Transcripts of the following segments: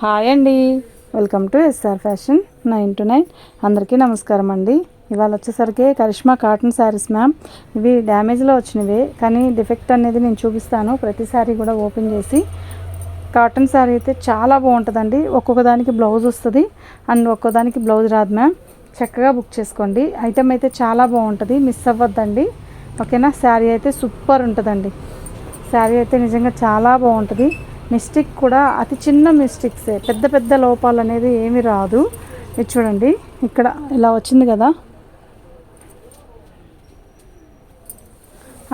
Hi అండి. Welcome to S R fashion nine to nine అందరికీ నమస్కారం అండి. ఇవాళ వచ్చేసరికి కరిష్మా కాటన్ శారీస్ మ్యామ్ ఇవి డ్యామేజ్లో వచ్చినవే కానీ డిఫెక్ట్ అనేది నేను చూపిస్తాను. ప్రతి శారీ కూడా ఓపెన్ చేసి కాటన్ శారీ అయితే చాలా బాగుంటుందండి. ఒక్కొక్క దానికి బ్లౌజ్ వస్తుంది. అండ్ ఒక్కొక్క దానికి బ్లౌజ్ రాదు మ్యామ్ చక్కగా బుక్ చేసుకోండి. ఐటమ్ అయితే చాలా బాగుంటుంది. మిస్ అవ్వద్దండి. ఓకేనా? శారీ అయితే సూపర్ ఉంటుందండి. శారీ అయితే నిజంగా చాలా బాగుంటుంది. మిస్టేక్ కూడా అతి చిన్న మిస్టేక్సే. పెద్ద పెద్ద లోపాలు అనేది ఏమీ రాదు. ఇది చూడండి. ఇక్కడ ఇలా వచ్చింది కదా.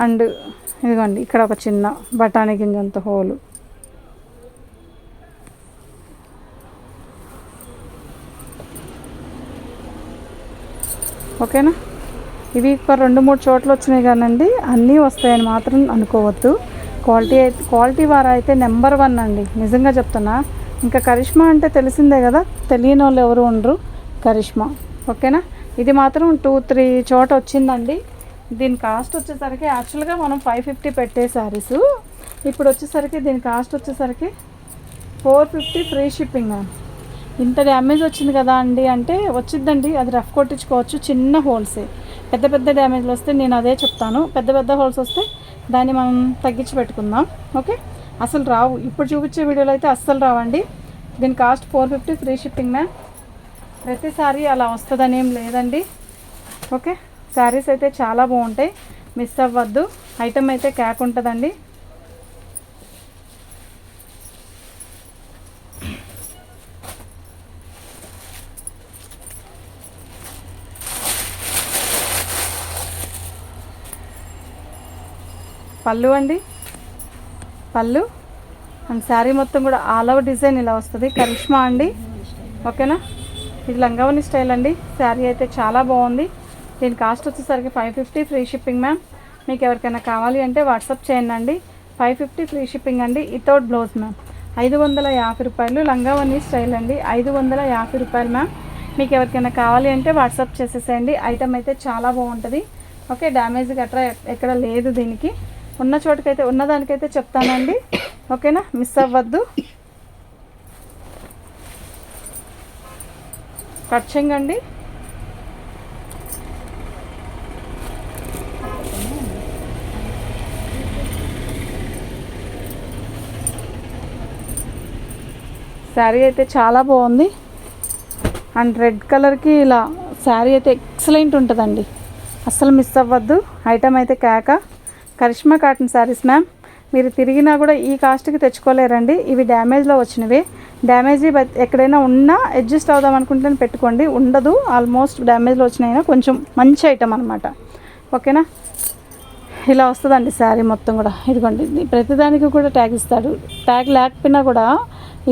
అండ్ ఇదిగోండి ఇక్కడ ఒక చిన్న బఠానీ గింజంత హోలు. ఓకేనా? ఇవి ఒక రెండు మూడు చోట్ల వచ్చినాయి కానండి. అన్నీ వస్తాయని మాత్రం అనుకోవద్దు. క్వాలిటీ అయితే క్వాలిటీ వారు అయితే నెంబర్ వన్ అండి. నిజంగా చెప్తున్నా. ఇంకా కరిష్మా అంటే తెలిసిందే కదా? తెలియని వాళ్ళు ఎవరు ఉండరు. కరిష్మా. ఓకేనా? ఇది మాత్రం టూ త్రీ చోట వచ్చిందండి. దీని కాస్ట్ వచ్చేసరికి యాక్చువల్గా మనం ఫైవ్ ఫిఫ్టీ పెట్టే శారీస్. ఇప్పుడు వచ్చేసరికి దీని కాస్ట్ వచ్చేసరికి ఫోర్ ఫిఫ్టీ ఫ్రీ షిప్పింగ్ ఇంత డ్యామేజ్ వచ్చింది కదా అండి అంటే వచ్చిద్దండి. అది రఫ్ కొట్టించుకోవచ్చు. చిన్న హోల్సే. పెద్ద పెద్ద డ్యామేజ్లు వస్తే నేను అదే చెప్తాను. పెద్ద పెద్ద హోల్స్ వస్తే దాన్ని మనం తగ్గించి పెట్టుకుందాం. ఓకే అసలు రావు. ఇప్పుడు చూపించే వీడియోలో అయితే అస్సలు రావండి. దీని cost four fifty free shipping ma'am ప్రతిసారి అలా వస్తుందని ఏం లేదండి. ఓకే శారీస్ అయితే చాలా బాగుంటాయి. మిస్ అవ్వద్దు. ఐటమ్ అయితే క్యాక్ ఉంటుందండి. పళ్ళు అండి. పళ్ళు. అండ్ శారీ మొత్తం కూడా ఆల్ ఓవర్ డిజైన్ ఇలా వస్తుంది. కరిష్మా అండి. ఓకేనా? ఇది లంగావని స్టైల్ అండి. శారీ అయితే చాలా బాగుంది. దీని కాస్ట్ వచ్చేసరికి five fifty free shipping ma'am. మీకు ఎవరికైనా కావాలి అంటే వాట్సాప్ చేయండి అండి. ఫైవ్ ఫిఫ్టీ ఫ్రీ షిప్పింగ్ అండి. Without blouse ma'am. ఐదు వందల యాభై రూపాయలు లంగావని స్టైల్ అండి. ఐదు వందల యాభై రూపాయలు మ్యామ్. మీకు ఎవరికైనా కావాలి అంటే వాట్సాప్ చేసేసేయండి. ఐటమ్ అయితే చాలా బాగుంటుంది. ఓకే డ్యామేజ్ గట్రా ఎక్కడ లేదు దీనికి. ఉన్న చోటుకైతే ఉన్నదానికైతే చెప్తానండి. ఓకేనా? మిస్ అవ్వద్దు. కట్ చేయండి. శారీ అయితే చాలా బాగుంది. అండ్ రెడ్ కలర్కి ఇలా శారీ అయితే ఎక్సలెంట్ ఉంటుందండి. అస్సలు మిస్ అవ్వద్దు. ఐటమ్ అయితే కేక. కరిష్మా కాటన్ శారీస్ మ్యామ్ మీరు తిరిగినా కూడా ఈ కాస్ట్కి తెచ్చుకోలేరండి. ఇవి డ్యామేజ్లో వచ్చినవి. డ్యామేజ్ ఎక్కడైనా ఉన్నా అడ్జస్ట్ అవుదాం అనుకుంటే పెట్టుకోండి. ఉండదు. ఆల్మోస్ట్ డ్యామేజ్లో వచ్చినాయినా కొంచెం మంచి ఐటమ్ అనమాట ఓకేనా? ఇలా వస్తుందండి శారీ మొత్తం కూడా. ఇదిగోండి. ప్రతిదానికి కూడా ట్యాగ్ ఇస్తాడు. ట్యాగ్ లేకపోయినా కూడా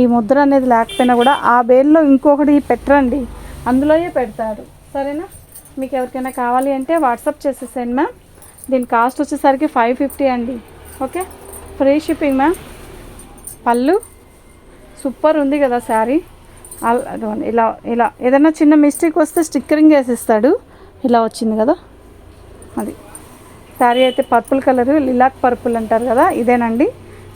ఈ ముద్ర అనేది లేకపోయినా కూడా ఆ బేల్లో ఇంకొకటి పెట్టరండి. అందులోనే పెడతాడు. సరేనా? మీకు ఎవరికైనా కావాలి అంటే వాట్సాప్ చేసేసేయండి మ్యామ్ దీని కాస్ట్ వచ్చేసరికి ఫైవ్ ఫిఫ్టీ అండి. ఓకే? Free shipping ma'am. పళ్ళు. సూపర్ ఉంది కదా శారీ. ఇలా ఇలా. ఏదైనా చిన్న మిస్టేక్ వస్తే స్టిక్కరింగ్ వేసిస్తాడు. ఇలా వచ్చింది కదా. అది. శారీ అయితే పర్పుల్ కలర్ లిలాక్ పర్పుల్ అంటారు కదా ఇదేనండి.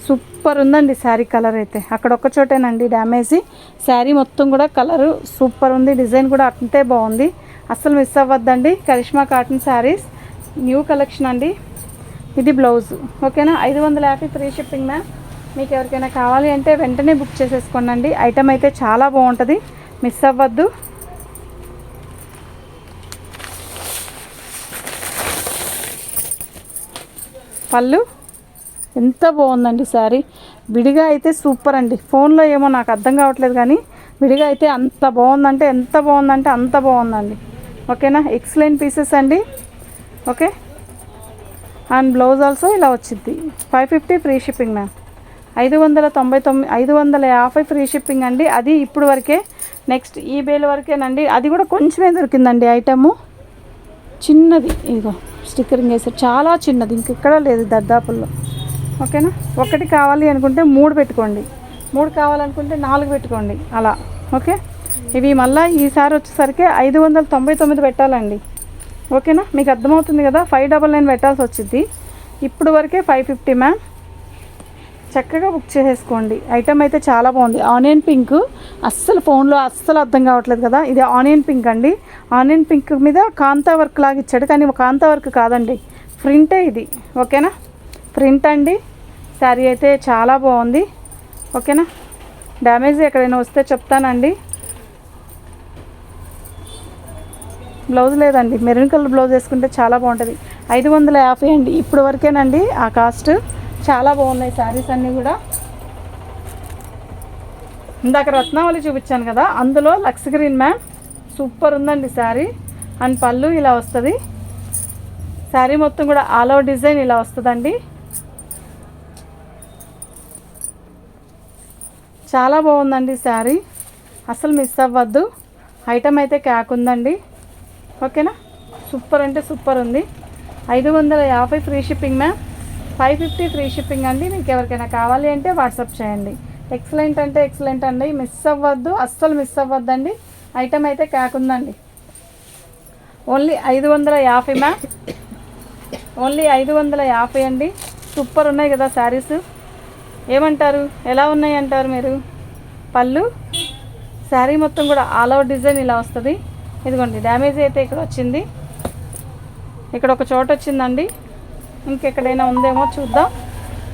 సూపర్ ఉందండి శారీ కలర్ అయితే. అక్కడ ఒక్క చోటేనండి డ్యామేజీ. శారీ మొత్తం కూడా కలరు సూపర్ ఉంది డిజైన్ కూడా అంతే బాగుంది. అస్సలు miss అవ్వద్దండి. Karishma cotton sarees. New collection అండి. ఇది బ్లౌజ్. ఓకేనా? ఐదు వందల యాభై ఫ్రీ షిప్పింగ్ మ్యామ్. మీకు ఎవరికైనా కావాలి అంటే వెంటనే బుక్ చేసేసుకోండి ఐటమ్ అయితే చాలా బాగుంటుంది. మిస్ అవ్వద్దు. పళ్ళు? ఎంత బాగుందండి సారీ విడిగా అయితే సూపర్ అండి. ఫోన్లో ఏమో నాకు అర్థం కావట్లేదు కానీ విడిగా అయితే అంత బాగుందంటే ఎంత బాగుందంటే అంత బాగుందండి. ఓకేనా? ఎక్సలెంట్ పీసెస్ అండి. ఓకే? అండ్ బ్లౌజ్ ఆల్సో ఇలా వచ్చింది five fifty free shipping ma'am. ఐదు వందల తొంభై తొమ్మిది ఐదు వందల యాభై ఫ్రీ షిప్పింగ్ అండి. అది ఇప్పుడు వరకే నెక్స్ట్ ఈ బేల్ వరకేనండి. అది కూడా కొంచెమే దొరికిందండి ఐటము. చిన్నది. ఇదిగో స్టిక్కరింగ్ వేసారు చాలా చిన్నది. ఇంకెక్కడ లేదు దర్దాపుల్లో. ఓకేనా? ఒకటి కావాలి అనుకుంటే మూడు పెట్టుకోండి. మూడు కావాలనుకుంటే నాలుగు పెట్టుకోండి. అలా. ఓకే? ఇవి మళ్ళీ ఈసారి వచ్చేసరికి ఐదు వందల తొంభై తొమ్మిది పెట్టాలండి. ఓకేనా? మీకు అర్థమవుతుంది కదా? ఫైవ్ డబల్ నైన్ పెట్టాల్సి వచ్చింది ఇప్పుడు వరకే ఫైవ్ ఫిఫ్టీ మ్యామ్. చక్కగా బుక్ చేసేసుకోండి. ఐటమ్ అయితే చాలా బాగుంది. Onion pink. అస్సలు ఫోన్లో అస్సలు అర్థం కావట్లేదు కదా? ఇది ఆనియన్ పింక్ అండి. ఆనియన్ పింక్ మీద కాంతా వర్క్ లాగా ఇచ్చాడు. కానీ కాంతా వర్క్ కాదండి. ప్రింటే ఇది. ఓకేనా? ప్రింట్ అండి. శారీ అయితే చాలా బాగుంది. ఓకేనా? డ్యామేజ్ ఎక్కడైనా వస్తే చెప్తానండి. బ్లౌజ్ లేదండి. మెరూన్ కలర్ బ్లౌజ్ వేసుకుంటే చాలా బాగుంటుంది. ఐదు వందల యాభై అండి. ఇప్పుడు వరకేనండి. ఆ కాస్ట్ చాలా బాగున్నాయి శారీస్ అన్నీ కూడా. ఇందాక రత్నావళి చూపించాను కదా. అందులో లక్స్ గ్రీన్ మ్యామ్ సూపర్ ఉందండి శారీ. అండ్ పళ్ళు ఇలా వస్తుంది. శారీ మొత్తం కూడా ఆల్ ఓవర్ డిజైన్ ఇలా వస్తుందండి. చాలా బాగుందండి శారీ. అసలు మిస్ అవ్వద్దు. ఐటమ్ అయితే క్యాక్ ఉందండి. ఓకేనా? సూపర్ అంటే సూపర్ ఉంది. ఐదు వందల యాభై free shipping ma'am. Five fifty free shipping అండి. మీకు ఎవరికైనా కావాలి అంటే వాట్సాప్ చేయండి. ఎక్సలెంట్ అంటే ఎక్సలెంట్ అండి. మిస్ అవ్వద్దు. అస్సలు మిస్ అవ్వద్దండి. ఐటమ్ అయితే కాకుందండి. ఓన్లీ ఐదు వందల యాభై మ్యామ్. ఓన్లీ ఐదు వందల యాభై అండి. సూపర్ ఉన్నాయి కదా శారీస్ ఏమంటారు? ఎలా ఉన్నాయి అంటారు మీరు? పళ్ళు? శారీ మొత్తం కూడా ఆల్ ఓవర్ డిజైన్ ఇలా వస్తుంది. ఇదిగోండి డ్యామేజ్ అయితే ఇక్కడ వచ్చింది. ఇక్కడ ఒక చోట వచ్చిందండి. ఇంకెక్కడైనా ఉందేమో చూద్దాం.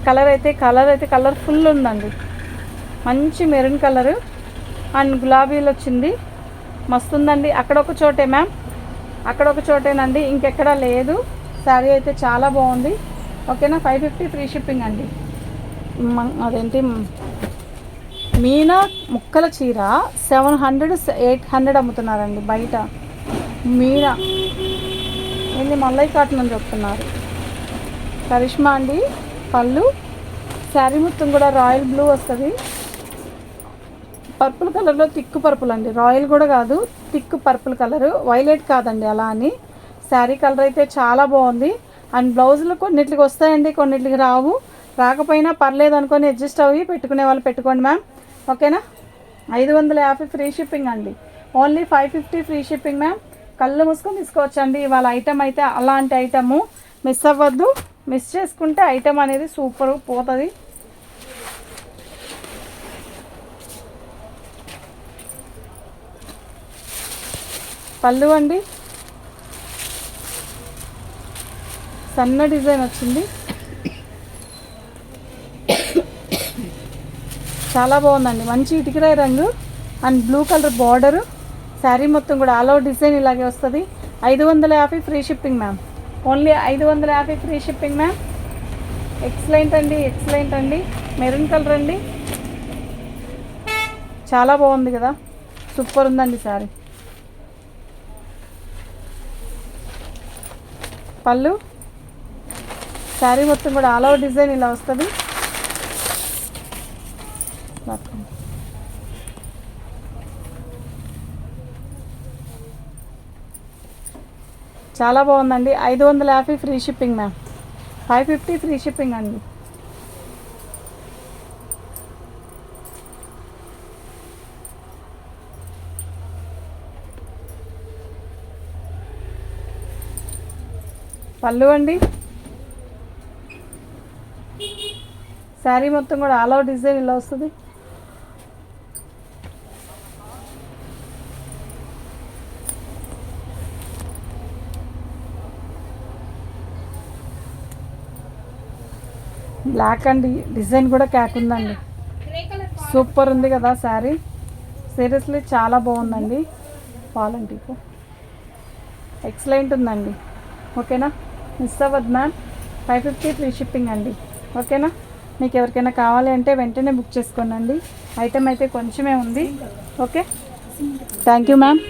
కలర్ అయితే కలర్ అయితే కలర్ ఫుల్ ఉందండి. మంచి మెరూన్ కలరు అండ్ గులాబీలు వచ్చింది. మస్తు ఉందండి అక్కడ ఒక చోటే మ్యామ్ అక్కడ ఒక చోటేనండి. ఇంకెక్కడా లేదు. శారీ అయితే చాలా బాగుంది. ఓకేనా ఫైవ్ ఫిఫ్టీ ఫ్రీ షిప్పింగ్ అండి. మ- అదేంటి? మీనా ముక్కల చీర సెవెన్ హండ్రెడ్ ఎయిట్ హండ్రెడ్ అమ్ముతున్నారండి బయట. మీనా. ఏంది మల్లై కాటన్ అని చెప్తున్నారు. కరిష్మా అండి పళ్ళు. శారీ మొత్తం కూడా రాయల్ బ్లూ వస్తుంది. పర్పుల్ కలర్లో తిక్కు పర్పుల్ అండి. రాయల్ కూడా కాదు తిక్కు పర్పుల్ కలర్. వైలెట్ కాదండి అలా అని. శారీ కలర్ అయితే చాలా బాగుంది. అండ్ బ్లౌజులు కొన్నిటికి వస్తాయండి కొన్నిటికి రావు. రాకపోయినా పర్లేదు అనుకొని అడ్జస్ట్ అయ్యి పెట్టుకునే వాళ్ళు పెట్టుకోండి మ్యామ్. ఓకేనా? ఐదు వందల యాభై ఫ్రీ షిప్పింగ్ అండి. Only five fifty free shipping ma'am. కళ్ళు మూసుకొని తీసుకోవచ్చండి. ఇవాళ ఐటమ్ అయితే అలాంటి ఐటము మిస్ అవ్వద్దు. మిస్ చేసుకుంటే ఐటమ్ అనేది సూపర్ పోతుంది. పళ్ళు అండి. సన్న డిజైన్ వచ్చింది. చాలా బాగుందండి. మంచి ఇటుకరాయి రంగు and blue colour border sari మొత్తం కూడా ఆల్ ఓవర్ డిజైన్ ఇలాగే వస్తుంది. ఐదు వందల యాభై ఫ్రీ షిప్పింగ్ మ్యామ్ ఓన్లీ ఐదు వందల యాభై ఫ్రీ షిప్పింగ్ మ్యామ్ ఎక్సలెంట్ అండి ఎక్సలెంట్ అండి. మెరూన్ కలర్ అండి. చాలా బాగుంది కదా. సూపర్ ఉందండి శారీ పళ్ళు. శారీ మొత్తం కూడా ఆల్ ఓవర్ డిజైన్ ఇలా వస్తుంది. చాలా బాగుందండి. ఐదు వందల యాభై free shipping ma'am five fifty free shipping అండి. పళ్ళు అండి. శారీ మొత్తం కూడా ఆల్ అవుట్ డిజైన్ ఇలా వస్తుంది. బ్లాక్ అండ్ డిజైన్ కూడా క్యాక్ ఉందండి. సూపర్ ఉంది కదా శారీ సీరియస్లీ చాలా బాగుందండి. పాలంటీ ఎక్సలెంట్ ఉందండి. ఓకేనా మిస్ అవ్వద్దు ma'am five fifty free shipping అండి. ఓకేనా మీకు ఎవరికైనా కావాలి అంటే వెంటనే బుక్ చేసుకోనండి. ఐటమ్ అయితే కొంచెమే ఉంది. Okay thank you ma'am